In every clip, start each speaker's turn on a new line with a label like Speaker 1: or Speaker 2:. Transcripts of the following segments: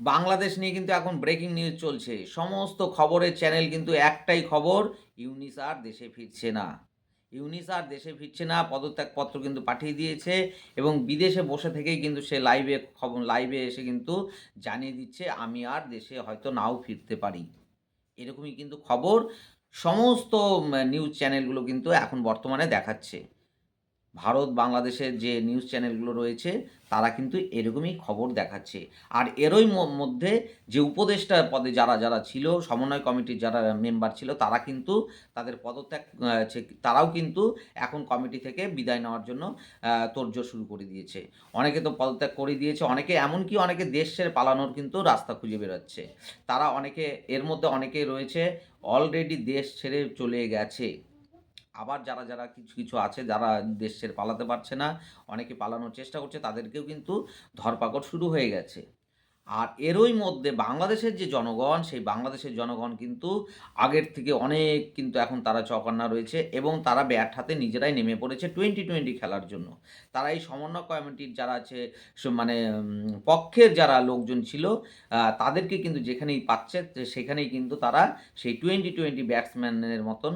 Speaker 1: বাংলাদেশ নিয়ে কিন্তু এখন ব্রেকিং নিউজ চলছে। সমস্ত খবরের চ্যানেল কিন্তু একটাই খবর, ইউনিস আর দেশে ফিরছে না। ইউনিস আর দেশে ফিরছে না, পদত্যাগপত্র কিন্তু পাঠিয়ে দিয়েছে এবং বিদেশে বসে থেকেই কিন্তু সে লাইভে খবর লাইভে এসে কিন্তু জানিয়ে দিচ্ছে, আমি আর দেশে হয়তো নাও ফিরতে পারি। এরকমই কিন্তু খবর। সমস্ত নিউজ চ্যানেলগুলো কিন্তু এখন বর্তমানে দেখাচ্ছে। ভারত, বাংলাদেশের যে নিউজ চ্যানেলগুলো রয়েছে, তারা কিন্তু এরকমই খবর দেখাচ্ছে। আর এরই মধ্যে যে উপদেষ্টা পদে যারা যারা ছিল, সমন্বয় কমিটির যারা মেম্বার ছিল, তারা কিন্তু তাদের পদত্যাগ তারাও কিন্তু এখন কমিটি থেকে বিদায় নেওয়ার জন্য তোড়জোড় শুরু করে দিয়েছে। অনেকে তো পদত্যাগ করে দিয়েছে, অনেকে এমনকি অনেকে দেশ ছেড়ে পালানোর কিন্তু রাস্তা খুঁজে বেরোচ্ছে। তারা অনেকে, এর মধ্যে অনেকে রয়েছে অলরেডি দেশ ছেড়ে চলে গেছে। আবার যারা যারা কিছু কিছু আছে যারা দেশের পালাতে পারছে না, অনেকে পালানোর চেষ্টা করছে, তাদেরকেও কিন্তু ধরপাকড় শুরু হয়ে গেছে। আর এরই মধ্যে বাংলাদেশের যে জনগণ, সেই বাংলাদেশের জনগণ কিন্তু আগের থেকে অনেক কিন্তু এখন তারা চকান্না রয়েছে এবং তারা ব্যাট হাতে নিজেরাই নেমে পড়েছে টোয়েন্টি টোয়েন্টি খেলার জন্য। তারা এই সমন্বয় কমিটির যারা আছে মানে পক্ষের যারা লোকজন ছিল তাদেরকে কিন্তু যেখানেই পাচ্ছে সেখানেই কিন্তু তারা সেই টোয়েন্টি টোয়েন্টি ব্যাটসম্যানের মতন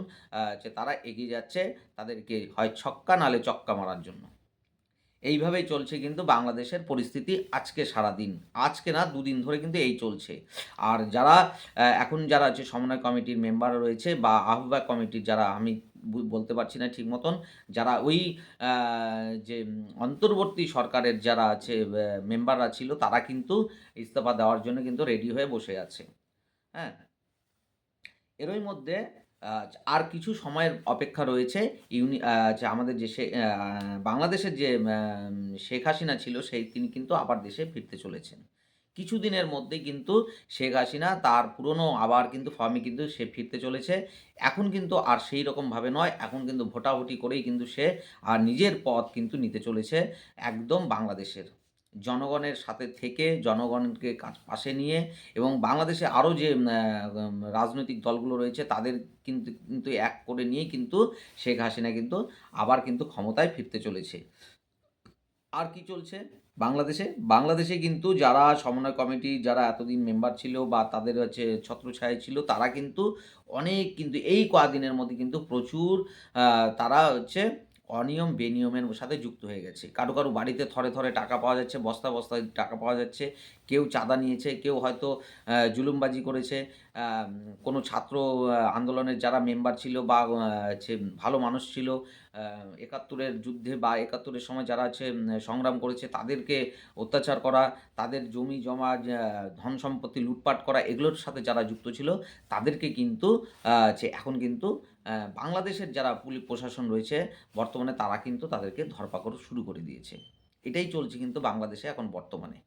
Speaker 1: যে তারা এগিয়ে যাচ্ছে, তাদেরকে হয় ছক্কা, নালে চক্কা মারার জন্য। এইভাবেই চলছে কিন্তু বাংলাদেশের পরিস্থিতি আজকে সারাদিন। আজকে না দুদিন ধরে কিন্তু এই চলছে। আর যারা এখন যারা আছে সমন্বয় কমিটির মেম্বার রয়েছে বা আহ্বায়ক কমিটির যারা, আমি বলতে পারছি না ঠিক মতন, যারা ওই যে অন্তর্বর্তী সরকারের যারা আছে মেম্বাররা ছিল, তারা কিন্তু ইস্তফা দেওয়ার জন্য কিন্তু রেডি হয়ে বসে আছে। হ্যাঁ? এরই মধ্যে আর কিছু সময়ের অপেক্ষা রয়েছে। ইউনি যে আমাদের যে সে- বাংলাদেশের যে শেখ হাসিনা ছিল, সেই, তিনি কিন্তু আবার দেশে ফিরতে চলেছেন। কিছুদিনের মধ্যেই কিন্তু শেখ হাসিনা তার পুরনো আবার কিন্তু ফর্মে কিন্তু সে ফিরতে চলেছে। এখন কিন্তু আর সেই রকমভাবে নয়, এখন কিন্তু ভোটাভুটি করেই কিন্তু সে আর নিজের পথ কিন্তু নিতে চলেছে একদম বাংলাদেশের। জনগণের সাথে থেকে জনগণকে পাশে নিয়ে এবং বাংলাদেশে আরও যে রাজনৈতিক দলগুলো রয়েছে তাদের কিন্তু কিন্তু এক করে নিয়ে কিন্তু শেখ হাসিনা কিন্তু আবার কিন্তু ক্ষমতায় ফিরতে চলেছে। আর কি চলছে বাংলাদেশে? বাংলাদেশে কিন্তু যারা সমন্বয় কমিটি, যারা এতদিন মেম্বার ছিল বা তাদের হচ্ছে ছত্রছায়া ছিল, তারা কিন্তু অনেক কিন্তু এই কদিনের মধ্যে কিন্তু প্রচুর তারা হচ্ছে অনিয়ম বেনিয়মের সাথে যুক্ত হয়ে গেছে। কারও কারও বাড়িতে থরে থরে টাকা পাওয়া যাচ্ছে বস্তা বস্তা টাকা পাওয়া যাচ্ছে, কেউ চাঁদা নিয়েছে, কেউ হয়তো জুলুমবাজি করেছে কোনো ছাত্র আন্দোলনের যারা মেম্বার ছিল বা হচ্ছে ভালো মানুষ ছিল একাত্তরের যুদ্ধে বা একাত্তরের সময় যারা আছে সংগ্রাম করেছে, তাদেরকে অত্যাচার করা, তাদের জমি জমা ধন সম্পত্তি লুটপাট করা, এগুলোর সাথে যারা যুক্ত ছিল, তাদেরকে কিন্তু এখন কিন্তু বাংলাদেশের যারা পুলিশ প্রশাসন রয়েছে, বর্তমানে তারা কিন্তু তাদেরকে ধরপাকড় শুরু করে দিয়েছে। এটাই চলছে কিন্তু বাংলাদেশে এখন বর্তমানে।